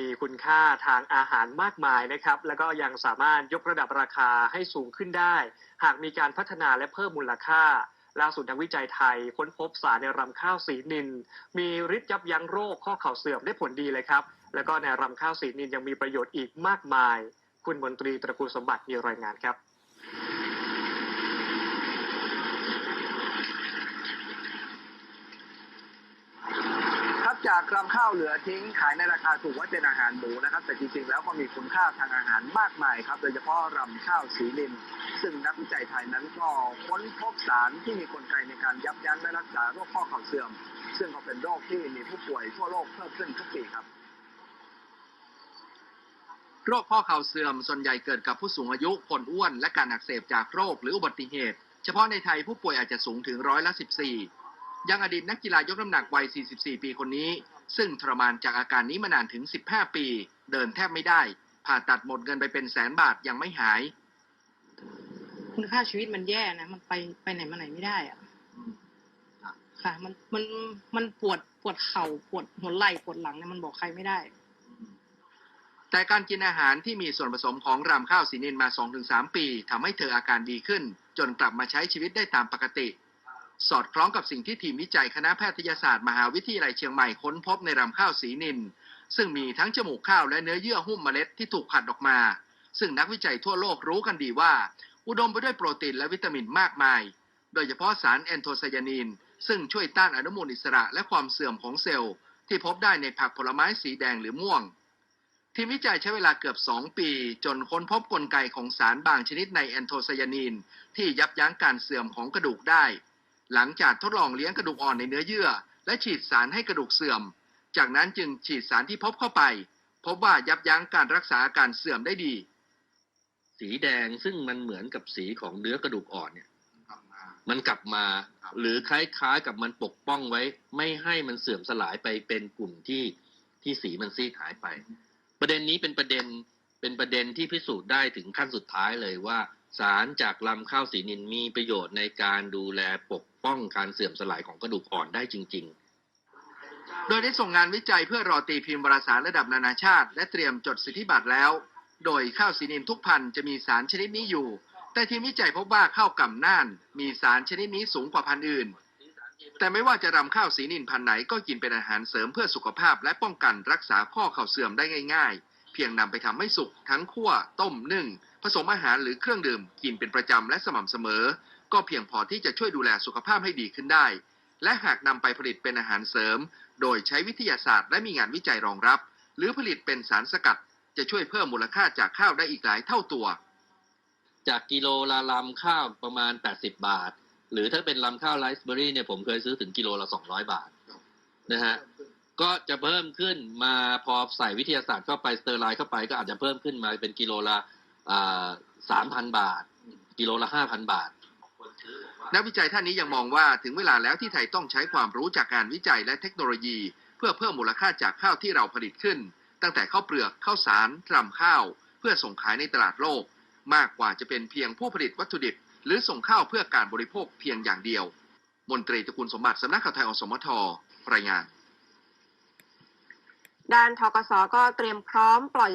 มีคุณค่าทางอาหารมากมายนะครับ แล้วก็ยังสามารถยกระดับราคาให้สูงขึ้นได้ หากมีการพัฒนาและเพิ่มมูลค่า ล่าสุดนักวิจัยไทย ค้นพบสารในรำข้าวสีนิน มีฤทธิ์ยับยั้งโรคข้อเข่าเสื่อมได้ผลดีเลยครับ แล้วก็ในรำข้าวสีนินยังมีประโยชน์อีกมากมาย คุณมนตรีตระกูลสมบัติมีรายงานครับ ครับ จากรำข้าวเหลือทิ้งขายในราคาถูกว่าเป็นอาหารหมูนะครับ แต่จริงๆแล้วก็มีคุณค่าทางอาหารมากมายครับ โดยเฉพาะรำข้าวสีนิน ซึ่งนักวิจัยไทยนั้นก็ค้นพบสารที่มีกลไกในการยับยั้งและรักษาโรคข้อเข่าเสื่อม ซึ่งก็เป็นโรคที่มีผู้ป่วยทั่วโลกเพิ่มขึ้นทุกปีครับโรคข้อเข่าเสื่อมส่วนใหญ่เกิดกับผู้สูงอายุคนอ้วน และการอักเสบจากโรคหรืออุบัติเหตุ เฉพาะในไทยผู้ป่วยอาจจะสูงถึงร้อยละ 14 ยังอดีตนักกีฬายกน้ำหนักวัย 44 ปีคนนี้ ซึ่งทรมานจากอาการนี้มานานถึง 15 ปี เดินแทบไม่ได้ ผ่าตัดหมดเงินไปเป็นแสนบาทยังไม่หาย คุณค่าชีวิตมันแย่นะ มันไปไปไหนมาไหนไม่ได้อะค่ะ มันมันมันปวดปวดเข่าปวดหัวไหล่ปวดหลังเนี่ยมันบอกใครไม่ได้ แต่การกินอาหารที่มีส่วนผสมของรำข้าวสีนินมา 2-3 ปีทำให้เธออาการดีขึ้น จนกลับมาใช้ชีวิตได้ตามปกติ สอดคล้องกับสิ่งที่ทีมวิจัยคณะแพทยศาสตร์มหาวิทยาลัยเชียงใหม่ค้นพบในรำข้าวสีนิน ซึ่งมีทั้งจมูกข้าวและเนื้อเยื่อหุ้มเมล็ดที่ถูกผัดออกมา ซึ่งนักวิจัยทั่วโลกรู้กันดีว่า อุดมไปด้วยโปรตีนและวิตามินมากมาย โดยเฉพาะสารแอนโทไซยานินซึ่งช่วยต้านอนุมูลอิสระและความเสื่อมของเซลล์ ที่พบได้ในผักผลไม้สีแดงหรือม่วง ทีมวิจัยใช้เวลาเกือบ 2 ปี จนค้นพบกลไกของสารบางชนิดในแอนโทไซยานินที่ยับยั้งการเสื่อมของกระดูกได้ หลังจากทดลองเลี้ยงกระดูกอ่อนในเนื้อเยื่อ และฉีดสารให้กระดูกเสื่อม จากนั้นจึงฉีดสารที่พบเข้าไป พบว่ายับยั้งการรักษาอาการเสื่อมได้ดี สีแดงซึ่งมันเหมือนกับสีของเนื้อกระดูกอ่อนเนี่ยมันกลับมา หรือคล้ายๆกับมันปกป้องไว้ ไม่ให้มันเสื่อมสลายไปเป็นกลุ่มที่ที่สีมันซีดหายไป ประเด็นนี้เป็นประเด็นเป็นประเด็นที่พิสูจน์ได้ถึงขั้นสุดท้ายเลยว่า สารจากลำข้าวสีนินมีประโยชน์ในการดูแลปกป้องการเสื่อมสลายของกระดูกอ่อนได้จริง ๆโดยได้ส่งงานวิจัยเพื่อรอตีพิมพ์วารสารระดับนานาชาติ และเตรียมจดสิทธิบัตรแล้ว โดยข้าวสีนินทุกพันธุ์จะมีสารชนิดนี้อยู่ แต่ทีมวิจัยพบว่าข้าวกำน่าน มีสารชนิดนี้สูงกว่าพันธุ์อื่น แต่ไม่ว่าจะรำข้าวสีนินพันธุ์ไหนก็กินเป็นอาหารเสริมเพื่อสุขภาพและป้องกันรักษาข้อเข่าเสื่อมได้ง่าย พียงนำไปทำให้สุกทั้งคั่วต้มนึ่ง ผสมอาหารหรือเครื่องดื่มกินเป็นประจำและสม่ำเสมอ ก็เพียงพอที่จะช่วยดูแลสุขภาพให้ดีขึ้นได้ และหากนำไปผลิตเป็นอาหารเสริม โดยใช้วิทยาศาสตร์และมีงานวิจัยรองรับ หรือผลิตเป็นสารสกัด จะช่วยเพิ่มมูลค่าจากข้าวได้อีกหลายเท่าตัว จากกิโลละลำข้าวประมาณ 80 บาท หรือถ้าเป็นลำข้าวไรซ์เบอรี่เนี่ยผมเคยซื้อถึงกิโลละ200 บาทนะฮะ ก็จะเพิ่มขึ้นมาพอใส่วิทยาศาสตร์เข้าไปสเตอร์ไลน์เข้าไปก็อาจจะเพิ่มขึ้นมาเป็นกิโลละสามพันบาท กิโลละห้าพันบาท นักวิจัยท่านนี้ยังมองว่าถึงเวลาแล้วที่ไทยต้องใช้ความรู้จากการวิจัยและเทคโนโลยี เพื่อเพิ่มมูลค่าจากข้าวที่เราผลิตขึ้น ตั้งแต่ข้าวเปลือกข้าวสารรำข้าว เพื่อส่งขายในตลาดโลก มากกว่าจะเป็นเพียงผู้ผลิตวัตถุดิบ หรือส่งข้าวเพื่อการบริโภคเพียงอย่างเดียว มนตรีตระกูลสมบัติสำนักข่าวไทยอสมทรายงาน ด้านทกสก็เตรียมพร้อมปล่อย